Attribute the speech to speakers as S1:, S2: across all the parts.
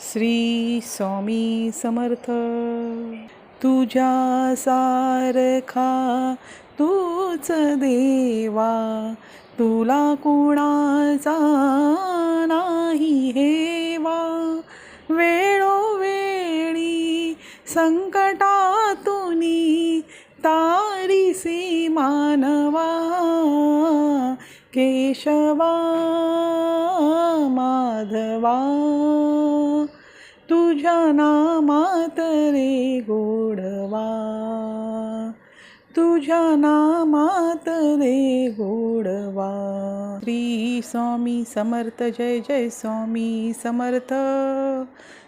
S1: श्री स्वामी समर्थ. तुझ्या सारखा तूच देवा तुला कुणाचा नाही हेवा. वेळोवेळी संकटातून तारिसी मानवा केशवा माधवा. तुझ्या नामात रे गोडवा। तुझ्या नामात रे गोडवा। श्री स्वामी समर्थ, जय जय स्वामी समर्थ।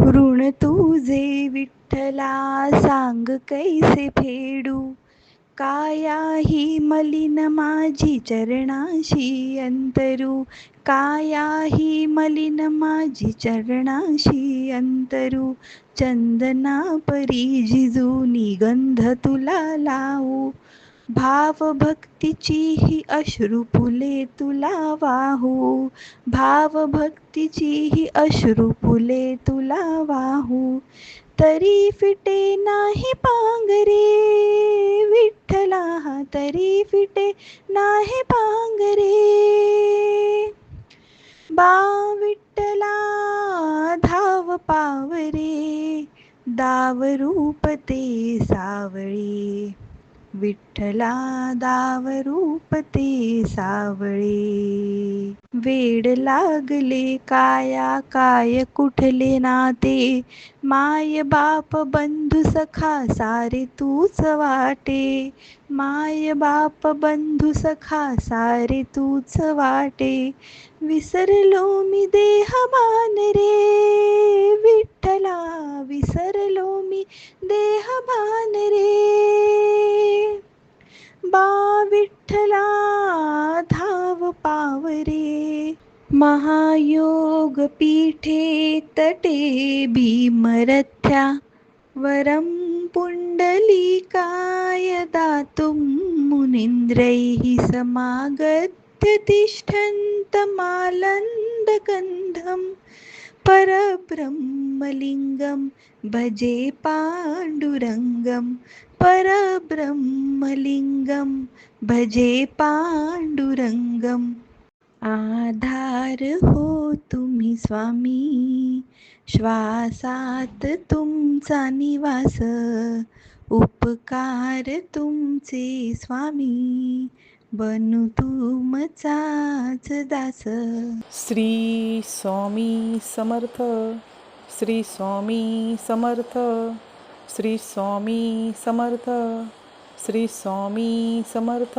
S2: ऋण तुझे विठ्ठला सांग कैसे फेडू? काया ही मलिन माझी चरणाशी अंतरू. काया ही मलिन माझी चरणाशी अंतरू. चंदना परी जिजूनी गंध तुला लावू. भाव ही अश्रू फुले तुला वाहू भाव भक्तीची ही अश्रू फुले तुला वाहू तरी फिटे नाही पांगरे, विठ्ठला तरी फिटे नाही पांगरे। बा विठ्ठला धाव पावरे, दाव रूप ते सावळे। विठ्ठला दाव रूप ते सावळे. वेड लागले काया काय कुठले नाते? माय बाप बंधू सखा सारे तूच वाटे. माय बाप बंधू सखा सारे तूच वाटे. विसरलो मी देहबान रे. विठ्ठला विसरलो मी देह मान पावरे महायोग पीठे तटे भीमरथ्या वरं पुण्डलीकाय दातुं मुनीन्द्रैः समागत्य तिष्ठन्तमालन्दगन्धं परब्रह्मलिङ्गं भजे पाण्डुरङ्गं परब्रह्मलिङ्गं भजे पाण्डुरङ्गम् आधार हो तुम्ही स्वामी. श्वासात तुमचा निवास. उपकार तुमचे स्वामी. बनू तुमचाच दास.
S1: श्री स्वामी समर्थ. श्री स्वामी समर्थ. श्री स्वामी समर्थ. श्री स्वामी समर्थ.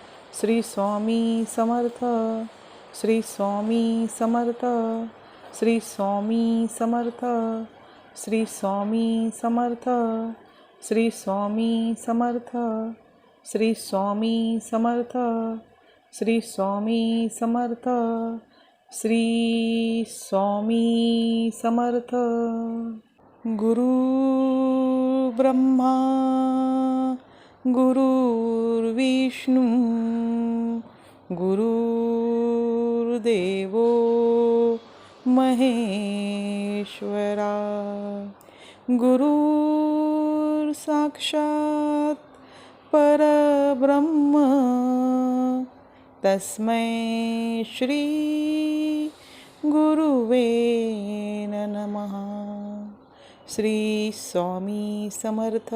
S1: श्री स्वामी समर्थ। श्री स्वामी समर्थ। श्री स्वामी समर्थ। श्री स्वामी समर्थ। श्री स्वामी समर्थ। श्री स्वामी समर्थ। श्री स्वामी समर्थ। श्री स्वामी समर्थ। गुरु ब्रह्मा। गुरुर्विष्णू गुरुर्देवो महेश्वरा। गुरुर् साक्षात् परब्रह्म तस्मै श्री गुरुवे नमः। श्री स्वामी समर्थ।